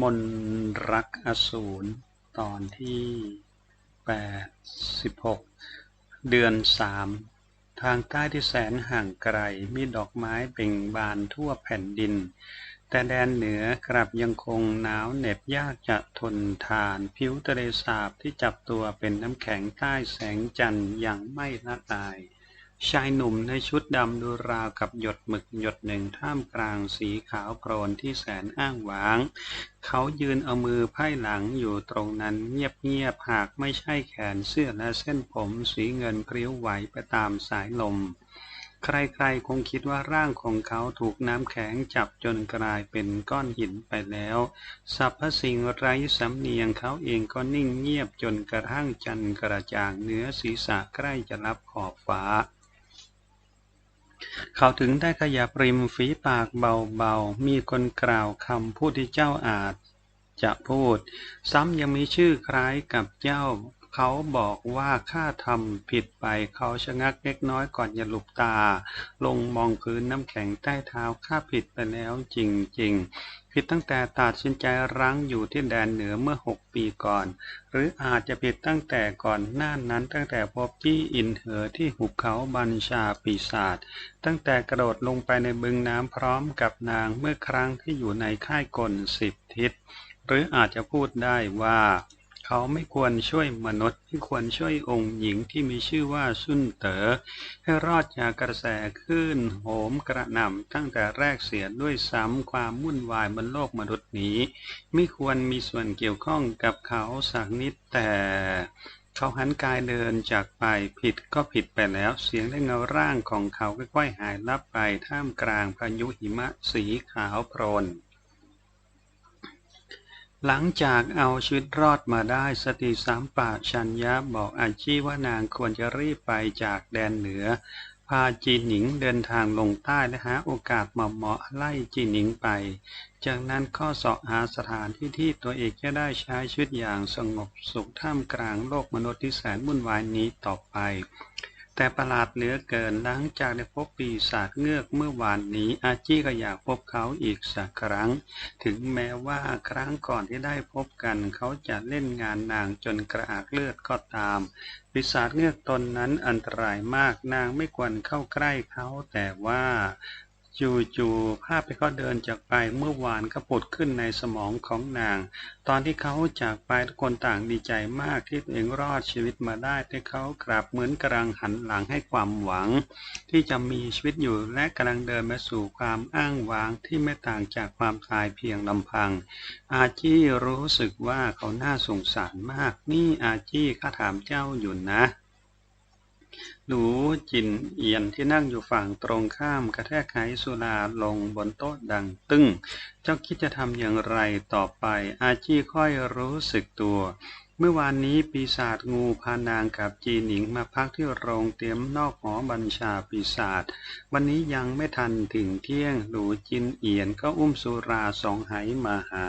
มนรักอสูรตอนที่86เดือนสามทางใต้ที่แสนห่างไกลมีดอกไม้เบ่งบานทั่วแผ่นดิน แต่แดนเหนือกลับยังคงหนาวเหน็บยากจะทนทาน ผิวทะเลสาบที่จับตัวเป็นน้ำแข็งใต้แสงจันทร์อย่างไม่ละลาย ชายหนุ่มในชุดดำดูราวกับหยดหมึกหยดหนึ่งท่ามกลางสีขาวโพลนที่แสนอ้างว้าง เขายืนเอามือไพ่หลังอยู่ตรงนั้นเงียบๆหากไม่ใช่แขนเสื้อและเส้นผมสีเงินพริ้วไหวไปตามสายลม ใครๆคงคิดว่าร่างของเขาถูกน้ำแข็งจับจนกลายเป็นก้อนหินไปแล้วสรรพสิ่งไร้สำเนียงเขาเองก็นิ่งเงียบจนกระทั่งจันกระจ่างเนื้อศีรษะใกล้จะรับขอบฟ้า เขาถึงได้ขยับริมฝีปากเบาๆ มีคนกล่าวคำพูดที่เจ้าอาจจะพูด ซ้ำยังมีชื่อคล้ายกับเจ้า เขาบอกว่าข้าทำผิดไป เขาชะงักเล็กน้อยก่อนจะหลุบตา ลงมองพื้นน้ำแข็งใต้เท้าข้าผิดไปแล้วจริงๆ ผิดตั้งแต่ตัดสินใจรั้งอยู่ที่แดนเหนือเมื่อหกปีก่อน หรืออาจจะผิดตั้งแต่ก่อนหน้านั้นตั้งแต่พบที่อินเหอที่หุบเขาบัญชาปีศาจตั้งแต่กระโดดลงไปในบึงน้ำพร้อมกับนางเมื่อครั้งที่อยู่ในค่ายกลสิบทิศ หรืออาจจะพูดได้ว่า เขาไม่ควรช่วยมนุษย์ ไม่ควรช่วยองค์หญิงที่มีชื่อว่าซุนเตอ๋อให้รอดจากกระแสคลื่นโหมกระหน่ำตั้งแต่แรกเสียด้วยซ้ำความวุ่นวายบนโลกมนุษย์นี้ ไม่ควรมีส่วนเกี่ยวข้องกับเขาสักนิดแต่เขาหันกายเดินจากไปผิดก็ผิดไปแล้ว เสียงและเงาร่างของเขาค่อยๆหายลับไปท่ามกลางพายุหิมะสีขาวโพลน หลังจากเอาชีวิตรอดมาได้สติสามปาชัญญะบอกอาชีว่านางควรจะรีบไปจากแดนเหนือ พาจีหนิงเดินทางลงใต้และหาโอกาสเหมาะๆไล่จีหนิงไป จากนั้นก็เสาะหาสถานที่ที่ตัวเองจะได้ใช้ชีวิตอย่างสงบสุขท่ามกลางโลกมนุษย์ที่แสนวุ่นวายนี้ต่อไป แต่ประหลาดเหลือเกินหลังจากได้พบปีศาจเงือกเมื่อวานนี้ อาจี้ก็อยากพบเขาอีกสักครั้ง ถึงแม้ว่าครั้งก่อนที่ได้พบกันเขาจะเล่นงานนางจนกระอักเลือดก็ตาม ปีศาจเงือกตนนั้นอันตรายมากนางไม่ควรเข้าใกล้เขาแต่ว่า จู่ๆภาพที่เขาเดินจากไปเมื่อวานก็ผุดขึ้นในสมองของนาง ตอนที่เขาจากไปทุกคนต่างดีใจมากที่ตัวเองรอดชีวิตมาได้แต่เขากลับเหมือนกำลังหันหลังให้ความหวัง ที่จะมีชีวิตอยู่และกำลังเดินมาสู่ความอ้างว้างที่ไม่ต่างจากความตายเพียงลำพัง อาจี้รู้สึกว่าเขาน่าสงสารมาก นี่อาจี้ข้าถามเจ้าอยู่นะ หนูจินเอียนที่นั่งอยู่ฝั่งตรงข้ามกระแทกไขสุราลงบนโต๊ะดังตึ้ง เจ้าคิดจะทำอย่างไรต่อไป อาชีค่อยรู้สึกตัว เมื่อวานนี้ปีศาจงูพานางกับจีหนิงมาพักที่โรงเตรียมนอกหอบัญชาปีศาจวันนี้ยังไม่ทันถึงเที่ยงหนูจินเอียนก็อุ้มสุราสองไหมาหา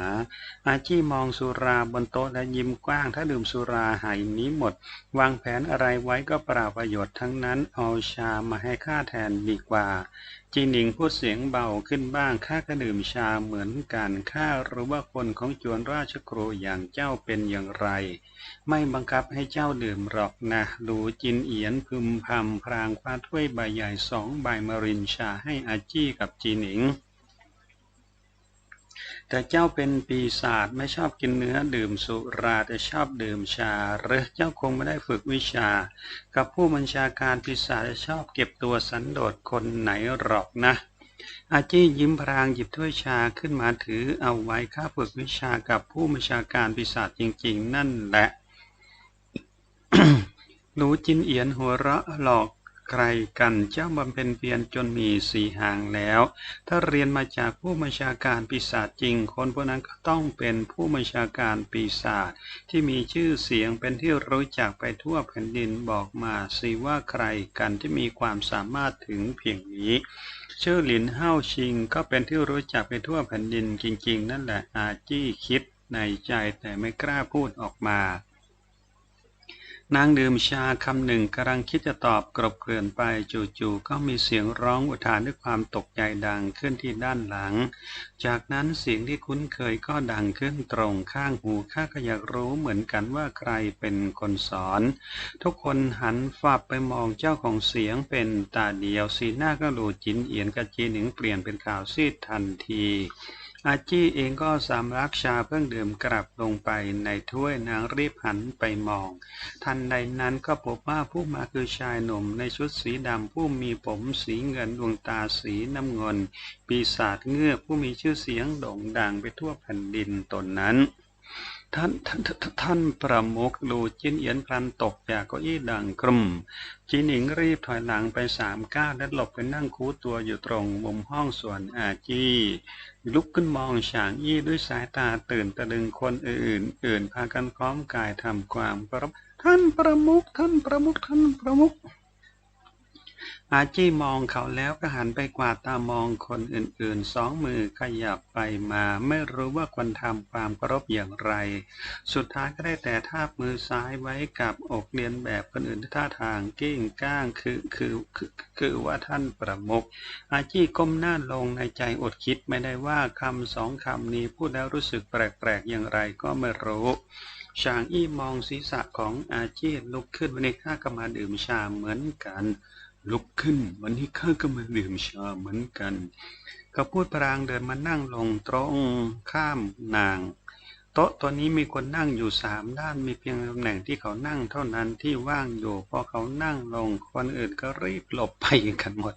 อาชีมองสุราบนโต๊ะและยิ้มกว้าง ถ้าดื่มสุราไหนี้หมด วางแผนอะไรไว้ก็เปล่าประโยชน์ทั้งนั้นเอาชามาให้ข้าแทนดีกว่า จีหนิงพูดเสียงเบาขึ้นบ้าง ข้าก็ดื่มชาเหมือนกัน ข้ารู้ว่าคนของจวนราชครูอย่างเจ้าเป็นอย่างไร ไม่บังคับให้เจ้าดื่มหรอกนะ หลูจินเอียนพึมพำพรางคว้าถ้วยใบใหญ่สองใบมารินชาให้อาจี้กับจีหนิง แต่เจ้าเป็นปีศาจไม่ชอบกินเนื้อดื่มสุราแต่ชอบดื่มชาหรือเจ้าคงไม่ได้ฝึกวิชา กับผู้บัญชาการปีศาจชอบเก็บตัวสันโดษคนไหนหรอกนะ อาจี้ยิ้มพรางหยิบถ้วยชาขึ้นมาถือเอาไว้ข้าฝึกวิชากับผู้บัญชาการปีศาจจริง ๆ นั่นแหละหนูจินเอียนหัวเราะหลอก ใครกันเจ้าบำเพ็ญเพียรจนมีสีหางแล้ว ถ้าเรียนมาจากผู้บัญชาการปีศาจจริง คนพวกนั้นก็ต้องเป็นผู้บัญชาการปีศาจที่มีชื่อเสียงเป็นที่รู้จักไปทั่วแผ่นดินบอกมาสิว่าใครกันที่มีความสามารถถึงเพียงนี้ชื่อหลินเฮาชิงก็เป็นที่รู้จักไปทั่วแผ่นดินจริง ๆ นั่นแหละอาจี้คิดในใจแต่ไม่กล้าพูดออกมา นางดื่มชาคำหนึ่งกำลังคิดจะตอบกรบเกลื่อนไปจู่ๆก็มีเสียงร้องอุทานด้วยความตกใจดังขึ้นที่ด้านหลัง จากนั้นเสียงที่คุ้นเคยก็ดังขึ้นตรงข้างหูข้าก็อยากรู้เหมือนกันว่าใครเป็นคนสอน ทุกคนหันฝับไปมองเจ้าของเสียงเป็นตาเดียวสีหน้าก็ดูจินเอียนกับจีหนิงเปลี่ยนเป็นขาวซีดทันที อาจี้เองก็สามรักชาเพิ่งดื่มกลับลงไปในถ้วยนางรีบหันไปมอง ทันใดนั้นก็พบว่าผู้มาคือชายหนุ่มในชุดสีดำผู้มีผมสีเงินดวงตาสีน้ำเงิน ปีศาจเงือกผู้มีชื่อเสียงโด่งดังไปทั่วแผ่นดินตนนั้น ท่านท่านท่านประมุกดูจินเอียนพลันตกจากเก้าอี้ดังกรุ่มจีหนิงรีบถอยหลังไปสามก้าวและหลบไปนั่งคูตัวอยู่ตรงมุมห้องส่วนอาจีลุกขึ้นมองฉางยี่ด้วยสายตาตื่นตะลึงคนอื่น อื่นพากันพร้อมกายทำความปรบท่านประมุกท่านประมุกท่านประมุก อาจี้มองเขาแล้วก็หันไปกวาดตามองคนอื่นๆ สองมือขยับไปมา ไม่รู้ว่าควรทำความเคารพอย่างไร สุดท้ายก็ได้แต่ทาบมือซ้ายไว้กับอกเรียนแบบคนอื่นท่าทางกิ้งก้างคือคือคือคือว่าท่านประมุขอาจี้ก้มหน้าลงในใจอดคิดไม่ได้ว่าคำสองคำนี้พูดแล้วรู้สึกแปลกๆอย่างไรก็ไม่รู้ชางอี้มองศีรษะของอาจีลุกขึ้นวันนี้ข้าก็มาดื่มชาเหมือนกัน ลุกขึ้น วันนี้ข้าก็มาดื่มชาเหมือนกันเขาพูดพรางเดินมานั่งลงตรงข้ามนาง โต๊ะตัวนี้มีคนนั่งอยู่สามด้านมีเพียงตำแหน่งที่เขานั่งเท่านั้นที่ว่างอยู่พอเขานั่งลงคนอื่นก็รีบหลบไปกันหมด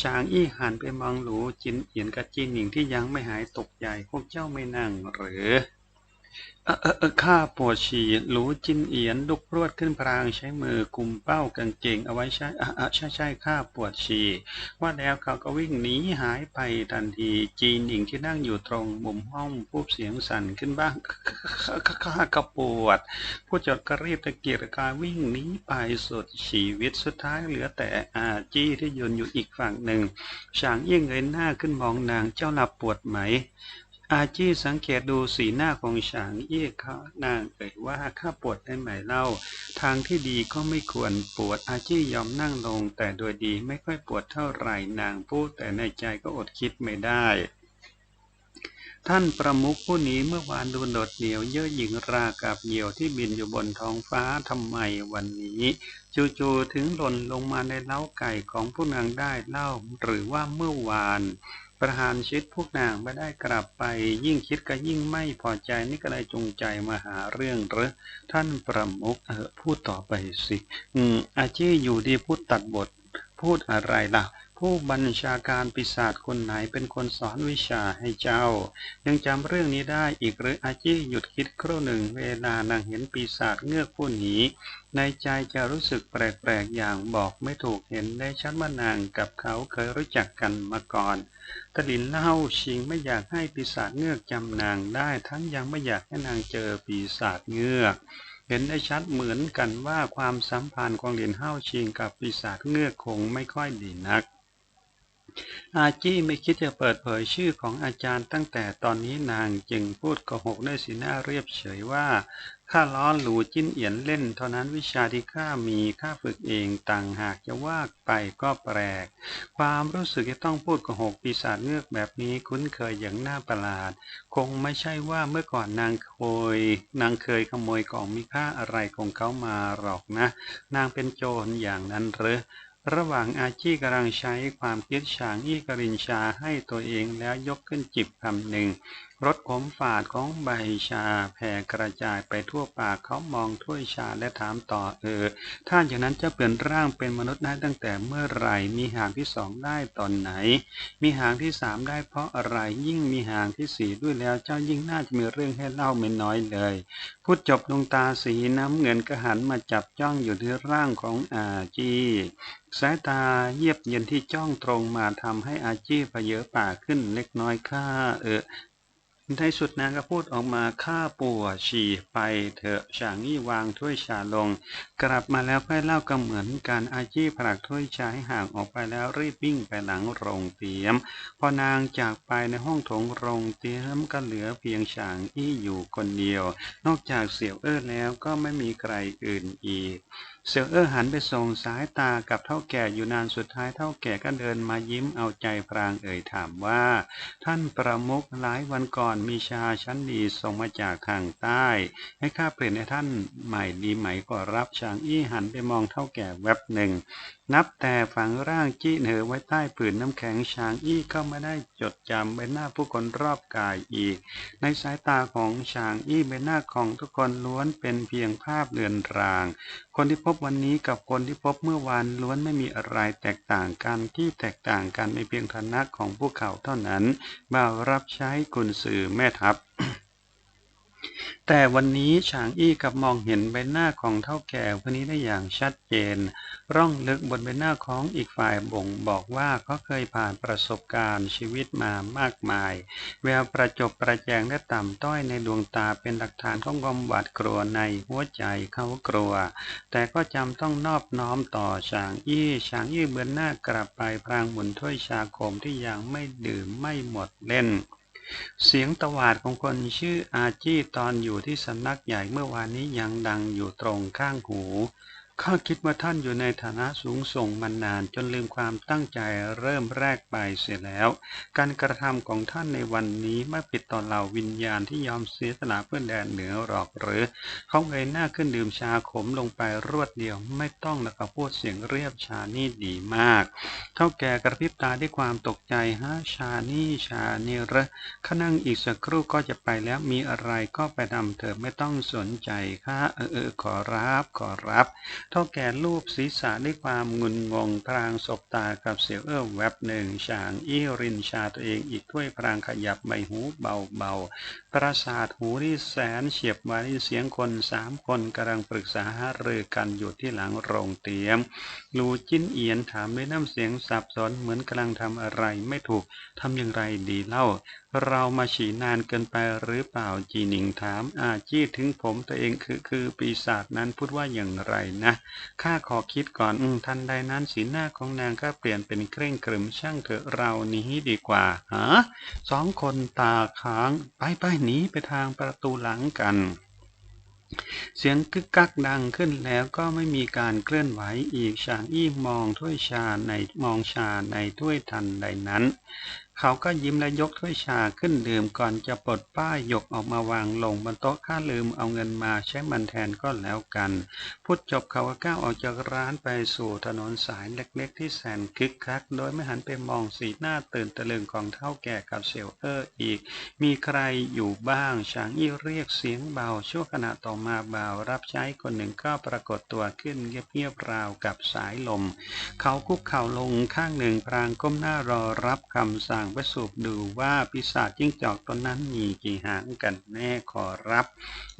ช้างอี้หันไปมองหลูจินเอียนกับจีนหนิงที่ยังไม่หายตกใจพวกเจ้าไม่นั่งหรือ เออเออข้าปวดฉี่หลูจินเอียนลุกรวดขึ้นพรางใช้มือกุมเป้ากางเกงเอาไว้ใช่อะใช่ใช่ข้าปวดฉี่ว่าแล้วเขาก็วิ่งหนีหายไปทันทีจีนหญิงที่นั่งอยู่ตรงมุมห้องพูดเสียงสั่นขึ้นบ้างข้าก็ปวด ผู้จดก็รีบตะเกียกตะกายวิ่งหนีไปสุดชีวิตสุดท้ายเหลือแต่อาจี้ที่ยืนอยู่อีกฝั่งหนึ่งฉางเยี่ยงเงยหน้าขึ้นมองนางเจ้าหลับปวดไหม อาจี้สังเกตดูสีหน้าของฉางเอี้ยเขานางเอ่ยว่าข้าปวดได้ไหมเล่า ทางที่ดีก็ไม่ควรปวดอาจี้ยอมนั่งลง แต่โดยดีไม่ค่อยปวดเท่าไหร่นางพูดแต่ในใจก็อดคิดไม่ได้ท่านประมุขผู้นี้เมื่อวานดูโดดเดี่ยวเย่อหยิ่งรากับเหยี่ยวที่บินอยู่บนท้องฟ้าทำไมวันนี้ จู่ๆถึงหล่นลงมาในเล้าไก่ของผู้นางได้เล่า หรือว่าเมื่อวาน ประหารชีวิตพวกนางไม่ได้กลับไปยิ่งคิดก็ยิ่งไม่พอใจนี่ก็เลยจงใจมาหาเรื่องหรือท่านประมุขเออพูดต่อไปสิ อืมอาชีอยู่ดีพูดตัดบท พูดอะไรล่ะ ผู้บัญชาการปีศาจคนไหนเป็นคนสอนวิชาให้เจ้า ยังจำเรื่องนี้ได้อีกหรืออาจีหยุดคิดครู่หนึ่งเวลานางเห็นปีศาจเงือกผู้นี้ในใจจะรู้สึกแปลกๆอย่างบอกไม่ถูกเห็นได้ชัดว่านางกับเขาเคยรู้จักกันมาก่อนตลินเล่าชิงไม่อยากให้ปีศาจเงือกจำนางได้ทั้งยังไม่อยากให้นางเจอปีศาจเงือกเห็นได้ชัดเหมือนกันว่าความสัมพันธ์ของเหรียญเฮาชิงกับปีศาจเงือกคงไม่ค่อยดีนัก อาจี้ไม่คิดจะเปิดเผยชื่อของอาจารย์ตั้งแต่ตอนนี้นางจึงพูดโกหกด้วยสีหน้าเรียบเฉยว่าข้าล้อหลูจิ้นเอียนเล่น เท่านั้นวิชาที่ข้ามีข้าฝึกเองต่างหากจะว่าไปก็แปลก ความรู้สึกที่ต้องพูดโกหกปีศาจเงือกแบบนี้คุ้นเคยอย่างน่าประหลาด คงไม่ใช่ว่าเมื่อก่อนนางเคยนางเคยขโมยของมีค่าอะไรของเขามาหรอกนะ นางเป็นโจรอย่างนั้นหรือ ระหว่างอาชีกำลังใช้ความคิดฉางอี้กรินชาให้ตัวเองแล้วยกขึ้นจิบคำหนึ่ง รสขมฝาดของใบชาแผ่กระจายไปทั่วปากเขามองถ้วยชาและถามต่อเออถ้านอย่างนั้นจะเปลี่ยนร่างเป็นมนุษย์ได้ตั้งแต่เมื่อไหร่ มีหางที่สองได้ตอนไหน มีหางที่สามได้เพราะอะไรยิ่งมีหางที่สี่ด้วยแล้วเจ้ายิ่งน่าจะมีเรื่องให้เล่าไม่น้อยเลยพูดจบดวงตาสีน้ำเงินก็หันมาจับจ้องอยู่ที่ร่างของอาจีสายตาเยียบเย็นที่จ้องตรงมาทำให้อาจีพเยอปากขึ้นเล็กน้อยข้าเออ ในสุดนางก็พูดออกมาข้าปัวฉี่ไปเถอะฉางอี้วางถ้วยชาลง กลับมาแล้วค่อยเล่าก็เหมือนกันอาจีผลักถ้วยชาให้ห่างออกไปแล้วรีบวิ่งไปหลังโรงเตียม พอนางจากไปในห้องโถงโรงเตียมก็เหลือเพียงฉางอี้อยู่คนเดียว นอกจากเสี่ยวเอ้อแล้วก็ไม่มีใครอื่นอีก เสี่ยวเอ้อหันไปส่งสายตากับเท่าแก่อยู่นานสุดท้ายเท่าแก่ก็เดินมายิ้มเอาใจพรางเอ่ยถามว่า ท่านประมุขหลายวันก่อนมีชาชั้นดีส่งมาจากทางใต้ ให้ข้าเปลี่ยนให้ท่านใหม่ดีไหมก็รับชางอี้หันไปมองเท่าแก่แวบหนึ่งนับแต่ฝังร่างจี้เหนอไว้ใต้ผืนน้ำแข็งชางอี้ก็ไม่ได้จดจำใบหน้าผู้คนรอบกายอีก ในสายตาของชางอี้ใบหน้าของทุกคนล้วนเป็นเพียงภาพเลือนราง คนที่พบวันนี้กับคนที่พบเมื่อวานล้วนไม่มีอะไรแตกต่างกันที่แตกต่างกันในเพียงฐานะของพวกเขาเท่านั้นมารับใช้กุนสื่อแม่ทัพ แต่วันนี้ฉางอี้กับมองเห็นใบหน้าของเท่าแก่คนนี้ได้อย่างชัดเจน ร่องลึกบนใบหน้าของอีกฝ่ายบ่งบอกว่าเขาเคยผ่านประสบการณ์ชีวิตมามากมาย แววประจบประแจงและต่ำต้อยในดวงตาเป็นหลักฐานของความหวาดกลัวในหัวใจเขากลัว แต่ก็จำต้องนอบน้อมต่อฉางอี้ฉางอี้เบือนหน้ากลับไปพรางหมุนถ้วยชาโคมที่ยังไม่ดื่มไม่หมดเล่น เสียงตวาดของคนชื่ออาจี้ตอนอยู่ที่สำนักใหญ่เมื่อวานนี้ยังดังอยู่ตรงข้างหู ข้าคิดว่าท่านอยู่ในฐานะสูงส่งมานานจนลืมความตั้งใจเริ่มแรกไปเสียแล้ว การกระทำของท่านในวันนี้ไม่ผิดต่อเหล่าวิญญาณที่ยอมเสียสละเพื่อแดนเหนือหรอกหรือ เขาเงยหน้าขึ้นดื่มชาขมลงไปรวดเดียวไม่ต้องแล้วก็พูดเสียงเรียบชานี่ดีมาก เท่าแก่กระพริบตาด้วยความตกใจฮะชานี่ชานี่รอข้านั่งอีกสักครู่ก็จะไปแล้วมีอะไรก็ไปทำเถอะไม่ต้องสนใจค่ะเออขอรับขอรับเท่าแก่รูปศีรษะด้วยความงุนงงพรางศบตากับเสียวเอื้อแวบหนึ่งฉางอี้รินชาตัวเองอีกถ้วยพรางขยับใบหูเบาๆ ประสาทหูที่แสนเฉียบไว้เสียงคนสามคนกำลังปรึกษาหารือกันอยู่ที่หลังโรงเตียม ลูจิ้นเอียนถามด้วยน้ำเสียงสับสนเหมือนกำลังทำอะไรไม่ถูกทำอย่างไรดีเล่า เรามาฉีนานเกินไปหรือเปล่าจีหนิงถาม อาจี้ถึงผมตัวเองคือคือปีศาจนั้นพูดว่าอย่างไรนะ ข้าขอคิดก่อนอทันใดนั้นสีหน้าของนางก็เปลี่ยนเป็นเคร่งครึมช่างเถอะเรานี้ดีกว่าฮะสองคนตาค้าง ไปไปหนีไปทางประตูหลังกันเสียงกึกกักดังขึ้นแล้วก็ไม่มีการเคลื่อนไหวอีกฉางอี้มองถ้วยชาในมองชาในถ้วยทันใดนั้น เขาก็ยิ้มและยกถ้วยชาขึ้นดื่มก่อนจะปลดป้ายหยกออกมาวางลงบนโต๊ะข้าลืมเอาเงินมาใช้มันแทนก็แล้วกัน พูดจบเขาก็ก้าวออกจากร้านไปสู่ถนนสายเล็กๆที่แสนคึกคัก โดยไม่หันไปมองสีหน้าตื่นตะลึงของเท่าแก่กับเซลเออร์อีก มีใครอยู่บ้างฉางอี้เรียกเสียงเบาชั่วขณะต่อมาบ่าวรับใช้คนหนึ่งก็ปรากฏตัวขึ้นเงียบๆราวกับสายลม เขาคุกเข่าลงข้างหนึ่งพรางก้มหน้ารอรับคำสั่งไปสูบดูว่าปีศาจจิ้งจอกตนนั้นมีกี่หางกันแน่ขอรับ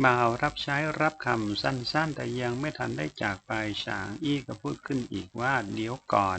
บ่าวรับใช้รับคำสั้นๆ แต่ยังไม่ทันได้จากไปฉางอี้ก็พูดขึ้นอีกว่าเดี๋ยวก่อน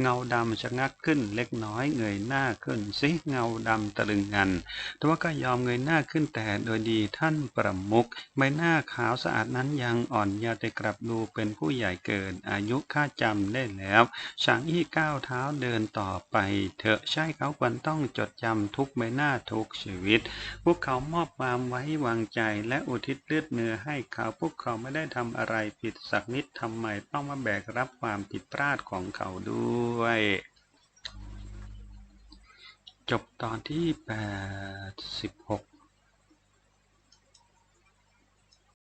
เงาดำชะงักขึ้นเล็กน้อยเงยหน้าขึ้นซิเงาดำตะลึงงันแต่ว่าก็ยอมเงยหน้าขึ้นแต่โดยดีท่านประมุขใบหน้าขาวสะอาดนั้นยังอ่อนเยาว์แต่กลับดูเป็นผู้ใหญ่เกินอายุข้าจำได้แล้วฉางอี้ก้าวเท้าเดินต่อไปเถอะใช่เขาควควรต้องจดจำทุกใบหน้าทุกชีวิต พวกเขามอบความไว้วางใจและอุทิศเลือดเนื้อให้เขา พวกเขาไม่ได้ทำอะไรผิดสักนิดทำไมต้องมาแบกรับความผิดพลาดของเขาด้วย จบตอนที่ 86